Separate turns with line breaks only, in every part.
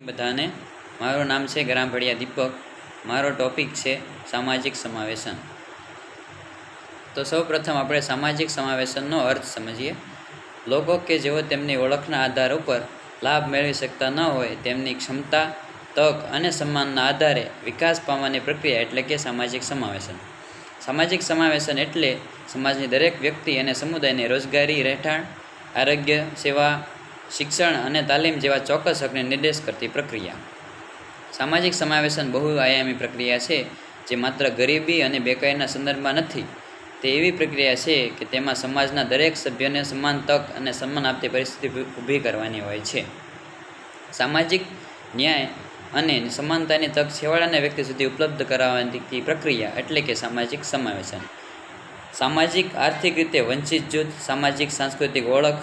બધાને. મારું નામ છે ગ્રામભડિયા દીપક. મારો ટોપિક છે સામાજિક સમાવેશન. તો સૌ પ્રથમ આપણે સામાજિક સમાવેશનનો અર્થ સમજીએ. લોકો કે જેઓ તેમની ઓળખના આધાર ઉપર લાભ મેળવી શકતા ન હોય, તેમની ક્ષમતા, તક અને સન્માનના આધારે વિકાસ પામવાની પ્રક્રિયા એટલે કે સામાજિક સમાવેશન. સામાજિક સમાવેશન એટલે સમાજની દરેક વ્યક્તિ અને સમુદાયને રોજગારી, રહેઠાણ, આરોગ્ય, સેવા શિક્ષણ અને તાલીમ જેવા ચોક્કસ હકને નિર્દેશ કરતી પ્રક્રિયા. સામાજિક સમાવેશન બહુઆયામી પ્રક્રિયા છે, જે માત્ર ગરીબી અને બેકારીના સંદર્ભમાં નથી. તે એવી પ્રક્રિયા છે કે તેમાં સમાજના દરેક સભ્યોને સમાન તક અને સન્માન આપતી પરિસ્થિતિ ઊભી કરવાની હોય છે. સામાજિક ન્યાય અને સમાનતાની તક છેવાડાના વ્યક્તિ સુધી ઉપલબ્ધ કરાવવાની પ્રક્રિયા એટલે કે સામાજિક સમાવેશન. સામાજિક આર્થિક રીતે વંચિત જૂથ, સામાજિક સાંસ્કૃતિક ઓળખ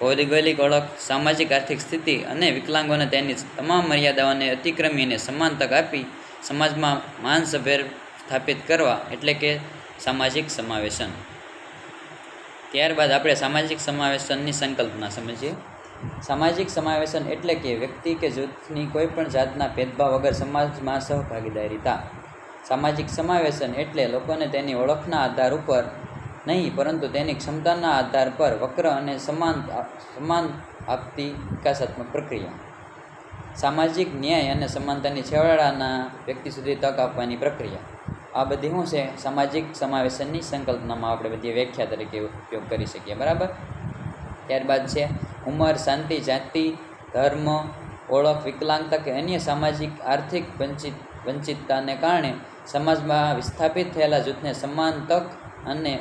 ભૌગોલિક ઓળખ સામાજિક આર્થિક સ્થિતિ અને વિકલાંગોને તેની તમામ મર્યાદાઓને અતિક્રમીને સમાન તક આપી સમાજમાં માનસભેર સ્થાપિત કરવા, એટલે કે સામાજિક સમાવેશન. ત્યારબાદ આપણે સામાજિક સમાવેશનની સંકલ્પના સમજીએ. સામાજિક સમાવેશન એટલે કે વ્યક્તિ કે જૂથની કોઈ પણ જાતના ભેદભાવ વગર સમાજમાં સહભાગીદારીતા સામાજિક સમાવેશન એટલે લોકોને તેની ઓળખના આધાર ઉપર નહીં, પરંતુ તેની ક્ષમતાના આધાર પર વક્ર અને સમાન સમાન આપતી વિકાસાત્મક પ્રક્રિયા. સામાજિક ન્યાય અને સમાનતાની છેવાડાના વ્યક્તિ સુધી તક આપવાની પ્રક્રિયા. આ બધી શું છે? સામાજિક સમાવેશનની સંકલ્પનામાં આપણે બધી વ્યાખ્યા તરીકે ઉપયોગ કરી શકીએ, બરાબર? ત્યારબાદ છે, ઉંમર, શાંતિ, જાતિ, ધર્મ, ઓળખ, વિકલાંગતા કે અન્ય સામાજિક, આર્થિક વંચિત, વંચિતતાને કારણે સમાજમાં વિસ્થાપિત થયેલા જૂથને સમાન તક અને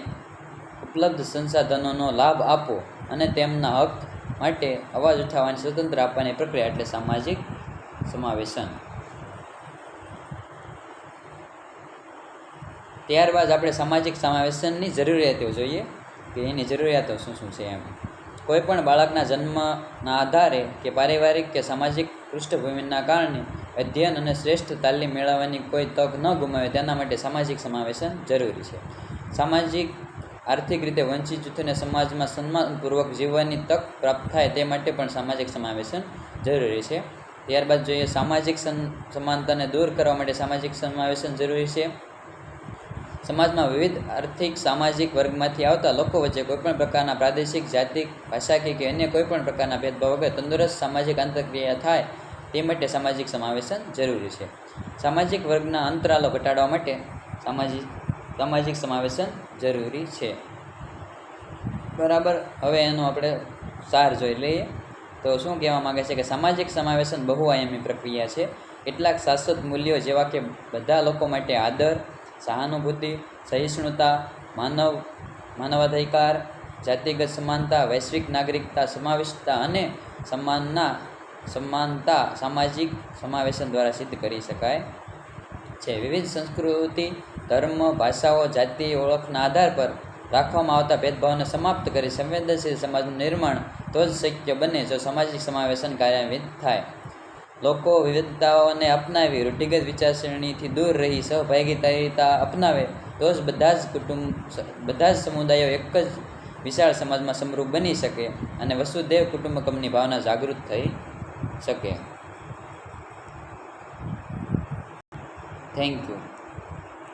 ઉપલબ્ધ સંસાધનોનો લાભ આપો અને તેમના હક માટે અવાજ ઉઠાવવાની સ્વતંત્ર આપવાની પ્રક્રિયા એટલે સામાજિક સમાવેશન. ત્યારબાદ આપણે સામાજિક સમાવેશનની જરૂરિયાતો જોઈએ કે એની જરૂરિયાતો શું શું છે એમ. કોઈપણ બાળકના જન્મના આધારે કે પારિવારિક કે સામાજિક પૃષ્ઠભૂમિના કારણે અધ્યયન અને શ્રેષ્ઠ તાલીમ મેળવવાની કોઈ તક ન ગુમાવે તેના માટે સામાજિક સમાવેશન જરૂરી છે. સામાજિક આર્થિક રીતે વંચિત જૂથોને સમાજમાં સન્માનપૂર્વક જીવવાની તક પ્રાપ્ત થાય તે માટે પણ સામાજિક સમાવેશન જરૂરી છે. ત્યારબાદ જોઈએ સામાજિક સમાનતાને દૂર કરવા માટે સામાજિક સમાવેશન જરૂરી છે. સમાજમાં વિવિધ આર્થિક, સામાજિક વર્ગમાંથી આવતા લોકો વચ્ચે કોઈપણ પ્રકારના પ્રાદેશિક, જાતિક, ભાષાકીય કે અન્ય કોઈપણ પ્રકારના ભેદભાવ વગર તંદુરસ્ત સામાજિક આંતરક્રિયા થાય તે માટે સામાજિક સમાવેશન જરૂરી છે. સામાજિક વર્ગના અંતરાલો ઘટાડવા માટે સામાજિક સામાજિક સમાવેશન જરૂરી છે. બરાબર? હવે એનો આપણે સાર જોઈ લઈએ. તો શું કહેવા માગે છે કે સામાજિક સમાવેશન બહુઆયામી પ્રક્રિયા છે. કેટલાક શાશ્વત મૂલ્યો જેવા કે બધા લોકો માટે આદર, સહાનુભૂતિ, સહિષ્ણુતા, માનવ, માનવાધિકાર, જાતિગત સમાનતા, વૈશ્વિક નાગરિકતા, સમાવિષ્ટતા અને સમાનના, સમાનતા સામાજિક સમાવેશન દ્વારા સિદ્ધ કરી શકાય છે. વિવિધ સંસ્કૃતિ ધર્મ, ભાષાઓ, જાતિ, ઓળખના આધાર પર રાખવામાં આવતા ભેદભાવને સમાપ્ત કરી સંવેદનશીલ સમાજનું નિર્માણ તો જ શક્ય બને જો સામાજિક સમાવેશન કાર્યાન્વિત થાય. લોકો વિવિધતાઓને અપનાવી રૂઢિગત વિચારસરણીથી દૂર રહી સહભાગીતા અપનાવે તો જ બધા જ કુટુંબ, બધા જ સમુદાયો એક જ વિશાળ સમાજમાં સમૃદ્ધ બની શકે અને વસુદેવ કુટુંબકમની ભાવના જાગૃત થઈ શકે. Thank you